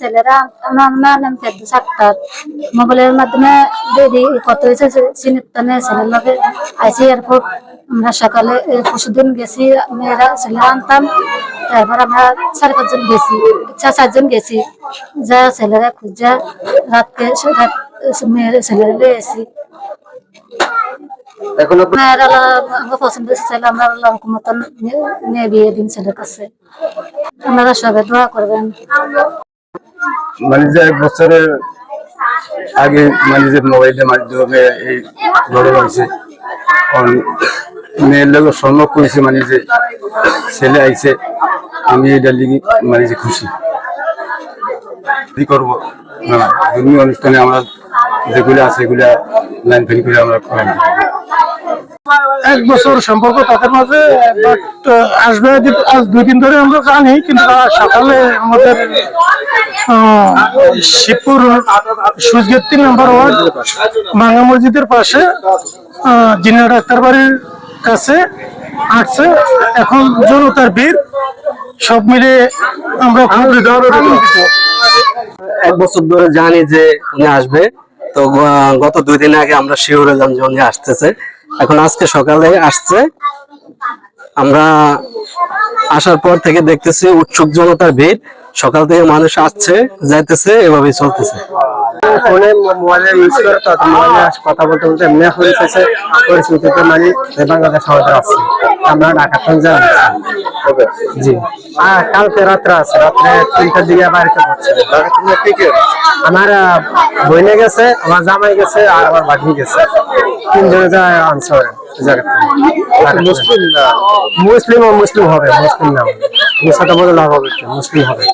ছেলেরা নাম মোবাইলের মাধ্যমে দিদি কত হয়েছে চিনিতানে ছেলের লগে আইসি এয়ারপোর্ট। আমরা সকালে পরশুদিন গেছি মেয়েরা ছেলেরা আনতাম। তারপর আমরা চার পাঁচজন গেছি চার চারজন গেছি। যা ছেলেরা খুঁজা রাতকে রাত মেয়ের ছেলেরা এসি। মেয়েরা আমরা পছন্দ ছেলে আমরা মতন মেয়ে বিয়ে দিন ছেলের কাছে। আপনারা সবাই দোয়া করবেন। মানে যে এক বছরের আগে মানে যে মোবাইলের মাধ্যমে এই হয়েছে। মেয়ের লোক সম্ভব করেছে মানে যে ছেলে আইছে, আমি এটা লিখি মানে যে খুশি করব? ধর্মীয় অনুষ্ঠানে আমরা যেগুলো আছে এগুলা লাইন ফেন করে আমরা। এক বছর সম্পর্ক তাদের মাঝে আসবে আজ দুই দিন ধরে আমরা জানি, কিন্তু সকালে আমাদের শিবপুর সুজগেট তিন নম্বর ওয়ার্ড বাংলা মসজিদের পাশে জিনা ডাক্তার বাড়ির কাছে আসছে। এখন জনতার ভিড়, সব মিলে আমরা এক বছর ধরে জানি যে উনি আসবে। তো গত দুই দিন আগে আমরা শিওর হলাম যে উনি আসতেছে। এখন আজকে সকালে আসছে। আমরা আসার পর থেকে দেখতেছি উৎসুক জনতার ভিড়। সকাল থেকে মানুষ আসছে যাইতেছে এভাবেই চলতেছে। ফোনে মোবাইলে ইউজ করে তো মোবাইলে কথা বলতে বলতে এমনি পরিস্থিতিতে মানে বাংলাদেশ আমাদের আছে। আমরা ঢাকা থেকে জি। আর কালকে রাত্রে আছে রাত্রে তিনটার দিকে বাড়িতে পড়ছে আমার বইনে গেছে আমার জামাই গেছে আর আমার ভাগ্নি গেছে। তিনজনে যায় আনসার মুসলিম মুসলিম ও মুসলিম হবে মুসলিম না। মুসলিম বলে হবে? মুসলিম হবে।